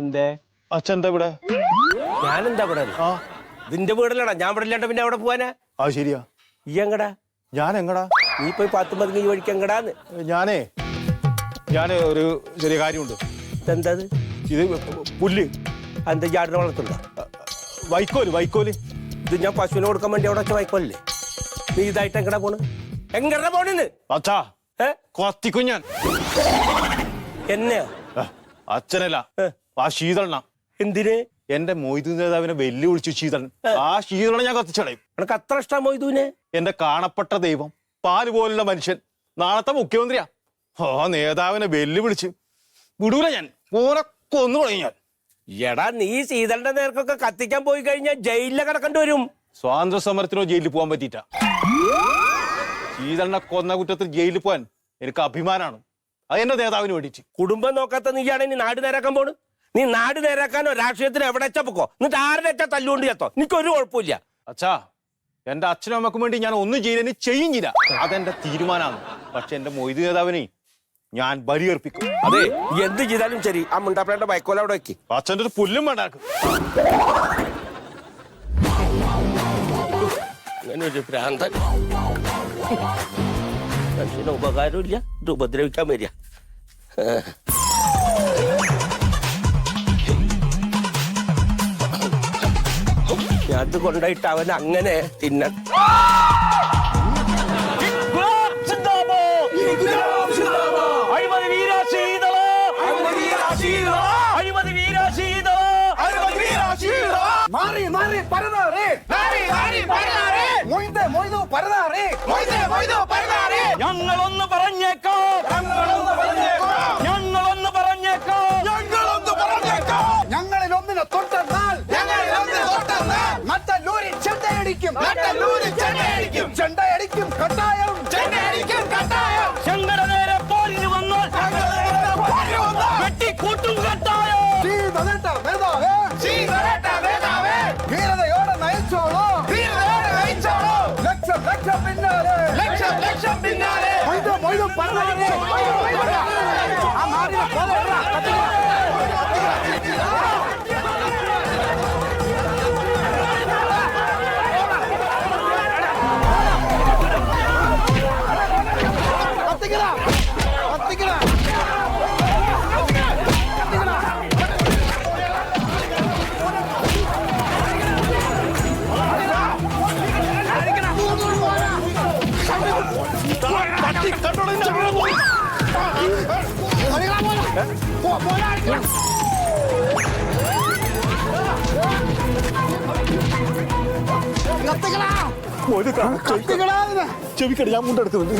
എന്തേ? അച്ഛന്റെ ഇവിടെ? ഞാനെന്താ ഇവിടെ? ആ. ഇതിന്റെ വീടല്ലടാ ഞാൻ ഇവിടെ ഇല്ലാണ്ട് പിന്നെ അവിടെ പോവാനാ? ആ ശരിയാ. ഈ എങ്ങടാ? ഞാൻ എങ്ങടാ നീ പോയി പത്ത് പതിനഞ്ച് വഴിക്ക് എങ്ങടാന്ന്? ഞാനേ ഞാൻ ഒരു ചെറിയ കാര്യമുണ്ട്. ഇതെന്താ ഇത്? ഇത് പുല്ല് എന്താ ജാടിനെ വളർത്തുണ്ടോ വൈക്കോൽ വൈക്കോൽ. ഇത് ഞാൻ പശുവിനെ കൊടുക്കാൻ വേണ്ടി അവിടെ വെച്ച വൈക്കോലല്ലേ? നീ ഇതായിട്ട് എങ്ങടാ പോണ്? എങ്ങടാ പോണെന്ന്? അച്ഛാ ഏ? കത്തിക്കും ഞാൻ എന്നെയാ? അച്ഛനല്ല. ആ ശീതളണ എന്തിന്? എന്റെ മൊയ്തു നേതാവിനെ വെല്ലുവിളിച്ചു ശീതളൻ. ആ ശീതളനെ ഞാൻ കത്തിച്ചടയും. എനക്ക് അത്ര ഇഷ്ടം മൊയ്തുവിനെ എന്റെ കാണപ്പെട്ട ദൈവം പാൽ പോലുള്ള മനുഷ്യൻ നാളത്തെ മുഖ്യമന്ത്രിയാ. ആ നേതാവിനെ വെല്ലുവിളിച്ച് വിടൂല ഞാൻ. ഓനെ കൊന്നു കളയും ഞാൻ. എടാ നീ ശീതളന്റെ നേർക്കൊക്കെ കത്തിക്കാൻ പോയി കഴിഞ്ഞാൽ ജയിലിലെ കിടക്കേണ്ടി വരും. സ്വാതന്ത്ര്യ സമരത്തിനോ ജയിലിൽ പോകാൻ പറ്റിയിട്ട. ശീതളിനെ കൊന്ന കുറ്റത്തിൽ ജയിലിൽ പോവാൻ എനിക്ക് അഭിമാനമാണ് അത് എന്റെ നേതാവിന് വേണ്ടിയിട്ട്. കുടുംബം നോക്കാത്ത നീയാണ് ഇനി നാട് നേരാക്കാൻ പോണ്? നീ നാട് നേരാക്കാനോ രാഷ്ട്രീയത്തിന് എവിടെ വെച്ചാ പൊക്കോ? എന്നിട്ട് ആരുടെ വെച്ചാ തല്ലുകൊണ്ട് ചേത്തോ? എനിക്കൊരു കുഴപ്പമില്ല. അച്ഛാ എന്റെ അച്ഛനും അമ്മക്കും വേണ്ടി ഞാൻ ഒന്നും ചെയ്യുന്നില്ല. ചെയ്യില്ല അതെന്റെ തീരുമാനമാണ് പക്ഷെ എന്റെ മൊയ്തു നേതാവിനെ ഞാൻ ബലിയർപ്പിക്കും. അതെ എന്ത് ചെയ്താലും ശരി. ആ മുണ്ടാപ്പിളയുടെ ബൈക്കോല അവിടെ വെക്ക്. അച്ഛന്റെ ഒരു പുല്ലും വേണ്ട അങ്ങനെ ഒരു ഭ്രാന്തൻ മനുഷ്യന് ഉപകാരമില്ല ഇത് ഉപദ്രവിക്കാൻ വരിക അത് കൊണ്ടായിട്ട് അവൻ അങ്ങനെ തിന്നാൻ മൊയ്ത് മൊയ്തു പരതാറേ. മൊയ്തു മൊയ്തു പരതാറേ. ഞങ്ങളൊന്ന് പറഞ്ഞേക്കോ. ഞങ്ങളൊന്ന് പറഞ്ഞേക്കോ. ഞങ്ങളൊന്ന് പറഞ്ഞേക്കോ. ഞങ്ങളൊന്ന് പറഞ്ഞേക്കോ. ഞങ്ങളിൽ ഒന്നിനെ തൊട്ടെന്നാൽ ഞങ്ങളിൽ ഒന്നിനെ തൊട്ടെന്നാൽ മറ്റല്ലൂരിൽ ചെണ്ടയടിക്കും. മറ്റല്ലൂരിൽ ചെണ്ടയടിക്കും. ചെണ്ടയടിക്കും. കട്ടായം മൊയ്തു മൊയ്തു പറഞ്ഞാലേ ആ ചെവിക്കടി ഞാൻ മുണ്ടെടുക്കുന്നത്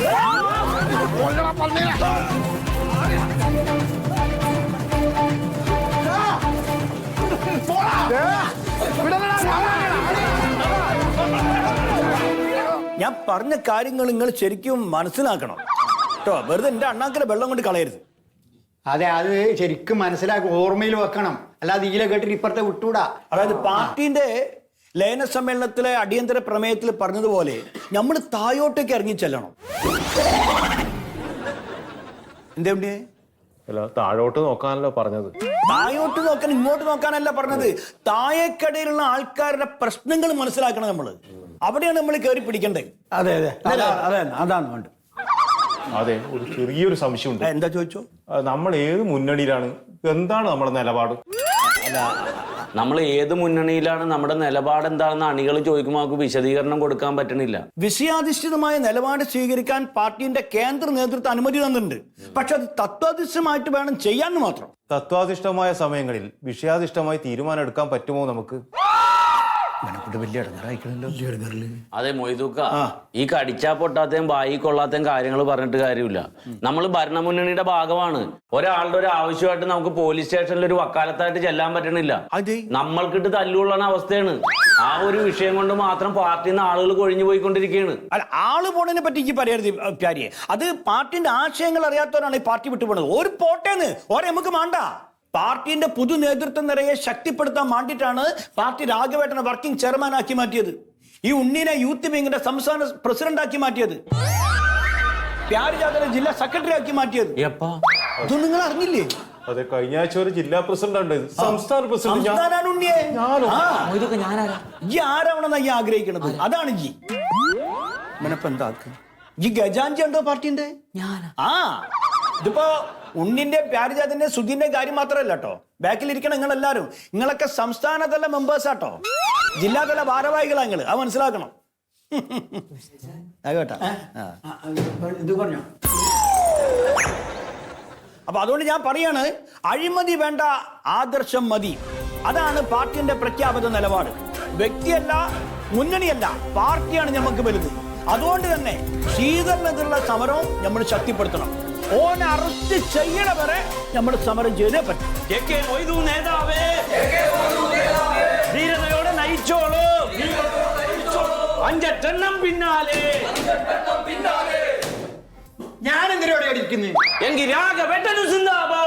ഞാൻ പറഞ്ഞ കാര്യങ്ങൾ നിങ്ങൾ ശരിക്കും മനസ്സിലാക്കണം. കേട്ടോ വെറുതെ എന്റെ അണ്ണാക്കിലെ വെള്ളം കൊണ്ട് കളയരുത്. അതെ അത് ശരിക്കും മനസ്സിലാക്കി ഓർമ്മയിൽ വെക്കണം. അല്ലാതെ ഇതിലെ കേട്ടിട്ട് ഇപ്പുറത്തെ വിട്ടൂടാ. അതായത് പാർട്ടിന്റെ ലയന സമ്മേളനത്തിലെ അടിയന്തര പ്രമേയത്തിൽ പറഞ്ഞതുപോലെ നമ്മൾ തായോട്ടേക്ക് ഇറങ്ങി ചെല്ലണം. എന്തേ അല്ല താഴോട്ട് നോക്കാനല്ലോ പറഞ്ഞത്. താഴോട്ട് നോക്കാൻ ഇങ്ങോട്ട് നോക്കാനല്ല പറഞ്ഞത്. താഴേക്കടയിലുള്ള ആൾക്കാരുടെ പ്രശ്നങ്ങൾ മനസ്സിലാക്കണം നമ്മൾ അവിടെയാണ് നമ്മൾ കയറി പിടിക്കേണ്ടത്. അതെ അതെ. അതെ അതാണ് വേണ്ടത്. അതെ ഒരു ചെറിയൊരു സംശയമുണ്ട്. എന്താ ചോദിച്ചോ? നമ്മൾ ഏത് മുന്നണിയിലാണ്? എന്താണ് നമ്മുടെ നിലപാട്? നമ്മൾ ഏത് മുന്നണിയിലാണ്? നമ്മുടെ നിലപാട് എന്താണെന്ന് അണികൾ ചോദിക്കുമ്പോൾ നമുക്ക് വിശദീകരണം കൊടുക്കാൻ പറ്റണില്ല. വിഷയാധിഷ്ഠിതമായ നിലപാട് സ്വീകരിക്കാൻ പാർട്ടിന്റെ കേന്ദ്ര നേതൃത്വം അനുമതി തന്നിട്ടുണ്ട്. പക്ഷെ അത് തത്വാധിഷ്ഠമായിട്ട് വേണം ചെയ്യാൻ മാത്രം. തത്വാധിഷ്ഠമായ സമയങ്ങളിൽ വിഷയാധിഷ്ഠമായി തീരുമാനം എടുക്കാൻ പറ്റുമോ നമുക്ക്? അതെ മൊയ്തൂക്ക ഈ കടിച്ചാ പൊട്ടാത്തയും വായി കൊള്ളാത്തയും കാര്യങ്ങൾ പറഞ്ഞിട്ട് കാര്യമില്ല. നമ്മൾ ഭരണമുന്നണിയുടെ ഭാഗമാണ്. ഒരാളുടെ ഒരു ആവശ്യമായിട്ട് നമുക്ക് പോലീസ് സ്റ്റേഷനിൽ ഒരു വക്കാലത്തായിട്ട് ചെല്ലാൻ പറ്റണില്ല. നമ്മൾക്കിട്ട് തല്ലുകൊള്ളണ അവസ്ഥയാണ്. ആ ഒരു വിഷയം കൊണ്ട് മാത്രം പാർട്ടിയിൽ നിന്ന് ആളുകൾ കൊഴിഞ്ഞു പോയിക്കൊണ്ടിരിക്കുകയാണ് അല്ല ആൾ പോണതിനെ പറ്റി എനിക്ക് പറയരുത് പ്യാരിയെ. അത് പാർട്ടിന്റെ ആശയങ്ങൾ അറിയാത്തവരാണ് ഈ പാർട്ടി വിട്ടുപോണത്. ഒരു പോട്ടേന്ന്. ഓരെ നമുക്ക് വേണ്ട പാർട്ടിന്റെ പുതു നേതൃത്വം നിറയെ ശക്തിപ്പെടുത്താൻ വേണ്ടിയിട്ടാണ് പാർട്ടി രാഘവേട്ടനെ വർക്കിംഗ് ചെയർമാൻ ആക്കി മാറ്റിയത്. ഈ ഉണ്ണിനെ യൂത്ത് വിങ്ങിന്റെ സംസ്ഥാന പ്രസിഡന്റ് ആക്കി മാറ്റിയത്. പ്യാരിജാതനെ ജില്ലാ സെക്രട്ടറി ആക്കി മാറ്റിയത്. ഇതൊന്നും നിങ്ങൾ അറിഞ്ഞില്ലേ? അതെ കഴിഞ്ഞ ആഴ്ച ഒരു ജില്ലാ പ്രസിഡന്റ് സംസ്ഥാന പ്രസിഡന്റ് ഈ ആരാവണമെന്നാ ഈ ആഗ്രഹിക്കണത്? അതാണ് ജി. ഇങ്ങനെ ഈ ഗജാഞ്ചി ഉണ്ടോ പാർട്ടിന്റെ? ഞാൻ ആ. ഇതിപ്പോ ഉണ്ണിന്റെ പ്യാരിജാതിന്റെ സുധീന്റെ കാര്യം മാത്രമല്ല കേട്ടോ ബാക്കിലിരിക്കണ നിങ്ങൾ എല്ലാരും നിങ്ങളൊക്കെ സംസ്ഥാനതല മെമ്പേഴ്സ് ആട്ടോ ജില്ലാതല ഭാരവാഹികളാ നിങ്ങൾ. അത് മനസ്സിലാക്കണം. ആകട്ടെ ഇത് പറഞ്ഞോ? അപ്പൊ അതുകൊണ്ട് ഞാൻ പറയാണ് അഴിമതി വേണ്ട ആദർശം മതി. അതാണ് പാർട്ടിന്റെ പ്രഖ്യാപിത നിലപാട്. വ്യക്തിയല്ല മുന്നണിയല്ല പാർട്ടിയാണ് നമുക്ക് വലുത്. അതുകൊണ്ട് തന്നെ ശീതളിനെതിരുള്ള സമരവും നമ്മൾ ശക്തിപ്പെടുത്തണം. ഓനെ അറസ്റ്റ് ചെയ്യണ വരെ നമ്മൾ സമരം ചെയ്തേ പറ്റും. നേതാവേ. ധീരതയോടെ നയിച്ചോളൂ. അഞ്ചെണ്ണം പിന്നാലെ. ഞാൻ എന്തിനോടെ ഇരിക്കുന്നത് എങ്കിൽ രാഘവേട്ടനു സിന്ദാബോ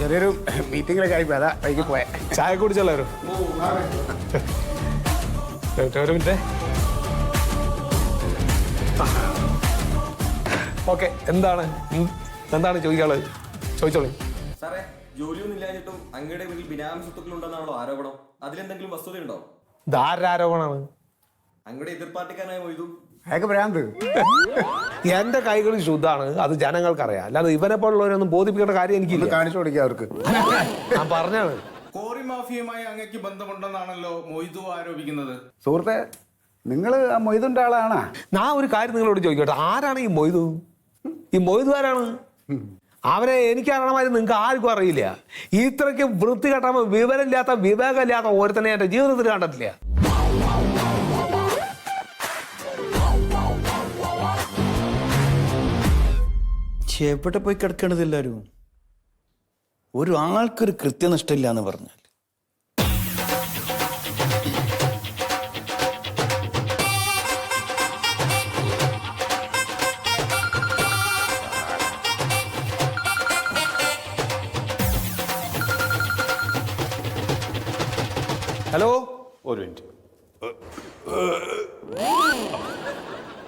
ചെറിയൊരു മീറ്റിംഗിലൊക്കെ ആയിപ്പോ അതാ വൈകി പോയെ. ചായ കുടിച്ചല്ലോ ഒരു മിനിറ്റ്. ഓക്കെ എന്താണ്? എന്താണ് ചോദിക്കാനുള്ളത്? ചോദിച്ചോളൂ. സാറേ ജോലിയൊന്നും ഇല്ലാഞ്ഞിട്ടും അങ്ങയുടെ വീട്ടിൽ ബിനാമി സ്വത്തുക്കളുണ്ടെന്നാണല്ലോ ആരോപണം. അതിലെന്തെങ്കിലും വസ്തുതയുണ്ടോ? ധാരാരോപണമാണ് അങ്ങയുടെ എതിർ പോയതും മൊയ്തു അയാൾക്ക് ഭ്രാന്ത്. എന്റെ കൈകൾ ശുദ്ധാണ് അത് ജനങ്ങൾക്കറിയാം. അല്ലാതെ ഇവനെ പോലുള്ളവരൊന്നും ബോധിപ്പിക്കേണ്ട കാര്യം എനിക്ക് എനിക്കില്ല കാണിച്ചു കൊടുക്കുക അവർക്ക്. ഞാൻ പറഞ്ഞാണ്. കോറി മാഫിയുമായി അങ്ങക്ക് ബന്ധമുണ്ടെന്നാണല്ലോ മൊയ്തു ആരോപിക്കുന്നത്. സുഹൃത്തെ നിങ്ങൾ ആ മൊയ്തുണ്ട ആളാണാ? ഞാൻ ഒരു കാര്യം നിങ്ങളോട് ചോദിക്കട്ടെ ആരാണ് ഈ മൊയ്തു? ഈ മൊയ്തു ആരാണ് അവരെ എനിക്കറിയണമാതിരി നിങ്ങൾക്ക് ആർക്കും അറിയില്ല. ഇത്രയ്ക്ക് വൃത്തി കെട്ടാൻ വിവരമില്ലാത്ത വിവേകമില്ലാത്ത ഒരുത്തനെ എന്റെ ജീവിതത്തിൽ കണ്ടിട്ടില്ല. എവിടെ പോയി കിടക്കണത് എല്ലാവരും? ഒരു ആൾക്കൊരു കൃത്യനിഷ്ഠയില്ല എന്ന് പറഞ്ഞാൽ. ഹലോ? ഒരു മിനിറ്റ്.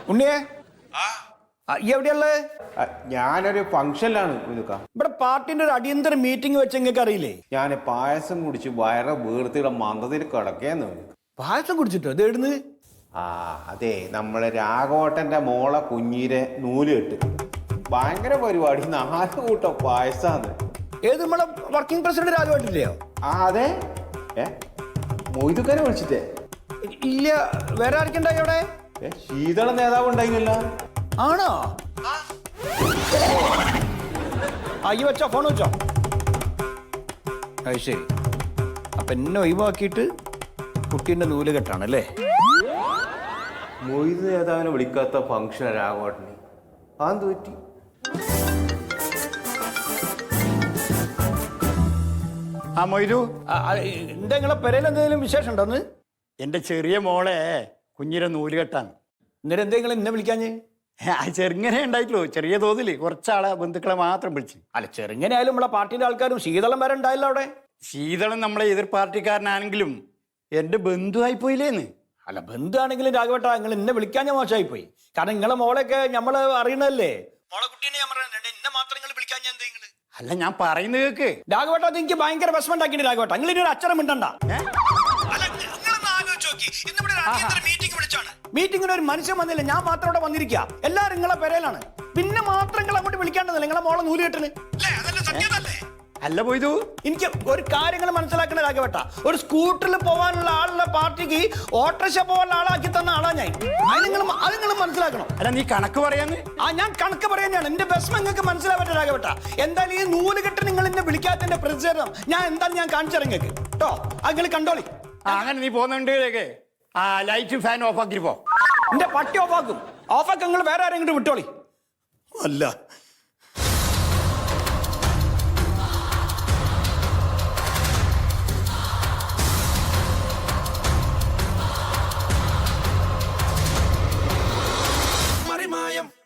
ഉണ്ണിയേ? എവിടെയുള്ളത് ഞാനൊരു ഫംഗ്ഷനിലാണ് ഇവിടെ പാർട്ടിന്റെ ഒരു അടിയന്തര മീറ്റിംഗ് വെച്ച് നിങ്ങൾക്ക് അറിയില്ലേ? ഞാൻ പായസം കുടിച്ച് വയറ വീർത്തിയുടെ മന്ദത്തിൽ കിടക്കേന്ന് പായസം കുടിച്ചിട്ടോ? ഇത് ആ അതെ നമ്മളെ രാഘവട്ടന്റെ മോളെ കുഞ്ഞിരെ നൂൽ കെട്ട് ഭയങ്കര പരിപാടി നാല് കൂട്ടം പായസാന്ന്. ഏത് നമ്മളെ വർക്കിംഗ് പ്രസിഡന്റ് രാഘവട്ടില്ലയോ ആ അതെ. ഏ മൊയ്തുക്കനെ വിളിച്ചിട്ടേ. ഇല്ല വേറെ ആർക്കുണ്ടായി അവിടെ? ശീതള നേതാവ് ഉണ്ടായില്ല ആണോ? അയ്യ വെച്ചോ ഫോൺ വെച്ചോ. അത് ശരി. അപ്പൊ എന്നെ ഒഴിവാക്കിയിട്ട് കുട്ടീന്റെ നൂൽ കെട്ടാണല്ലേ? മൊയ്ത് നേതാവിനെ വിളിക്കാത്ത ഫംഗ്ഷൻ രാഘവട്ടന്. അതെന്ത് പറ്റി? ആ മൊയ്തു എന്താ നിങ്ങളെ പെരയിൽ എന്തെങ്കിലും വിശേഷം ഉണ്ടോന്ന് എന്റെ ചെറിയ മോളെ കുഞ്ഞിരെ നൂലുകെട്ടാണ് കെട്ടാൻ. ഇന്നലെ എന്തെങ്കിലും എന്നെ വിളിക്കാഞ്ഞ്? ചെറുങ്ങനെ ഉണ്ടായിട്ടുള്ളൂ. ചെറിയ തോതിൽ കുറച്ചാളെ ബന്ധുക്കളെ മാത്രം വിളിച്ചു അല്ല ചെറുങ്ങനെ ആയാലും നമ്മളെ പാർട്ടിന്റെ ആൾക്കാരും ശീതളം വരെ ഉണ്ടായില്ല അവിടെ? ശീതളം നമ്മളെ എതിർ പാർട്ടിക്കാരനാണെങ്കിലും എന്റെ ബന്ധുവായി പോയില്ലേന്ന്. അല്ല ബന്ധുവാണെങ്കിലും രാഘവട്ട നിങ്ങൾ എന്നെ വിളിക്കാൻ ഞാൻ മോശമായി പോയി കാരണം നിങ്ങളെ മോളെയൊക്കെ നമ്മൾ അറിയണല്ലേ മോളെ കുട്ടീനെ ഞാൻ പറയുന്നുണ്ട് എന്നെ മാത്രം നിങ്ങൾ വിളിക്കാൻ ഞാൻ അല്ല ഞാൻ പറയുന്നത് കേക്ക്. രാഘവട്ട അത് എനിക്ക് ഭയങ്കര വിഷമം ഉണ്ടാക്കിയിട്ട് രാഘവട്ട. നിങ്ങൾ ഇനി ഒരു അക്ഷരം മിണ്ടണ്ട. ഏ? ഒരു മനുഷ്യൻ വന്നില്ല. ഞാൻ മാത്രം ഇവിടെ വന്നിരിക്കുക എല്ലാരും നിങ്ങളെ പെരയിലാണ് പിന്നെ മാത്രം നിങ്ങൾ അങ്ങോട്ട് വിളിക്കാണ്ടതല്ലേ നിങ്ങളെ മോളെ നൂൽ കെട്ടിന് അല്ല? പോയതു എനിക്ക് ഒരു കാര്യങ്ങൾ മനസ്സിലാക്കണ രാഘവട്ട. ഒരു സ്കൂട്ടറിൽ പോകാനുള്ള ആളുള്ള പാർട്ടിക്ക് ഓട്ടോറിക്ഷ പോകാനുള്ള ആളാക്കി തന്ന ആളാ ഞാൻ. അത് നിങ്ങൾ അത് നിങ്ങൾ മനസ്സിലാക്കണം. അല്ല നീ കണക്ക് പറയാന്ന് ആ ഞാൻ കണക്ക് പറയാനാണ് എന്റെ വിഷമം നിങ്ങൾക്ക് മനസ്സിലാവട്ടെ രാഘവട്ട? എന്തായാലും ഈ നൂൽ കെട്ട് നിങ്ങൾ എന്നെ വിളിക്കാത്തതിന്റെ പ്രതിഷേധം ഞാൻ എന്തായാലും ഞാൻ കാണിച്ചു നിങ്ങൾക്ക്. കേട്ടോ അത് നിങ്ങൾ കണ്ടോളി. അങ്ങനെ നീ പോകുന്നുണ്ട് ആ ലൈറ്റ് ഫാൻ ഓഫ് ആക്കിപ്പോ എന്റെ പട്ടി ഓഫാക്കും. ഓഫാക്കി നിങ്ങൾ വേറെ ആരെങ്കിലും വിട്ടോളി. അല്ല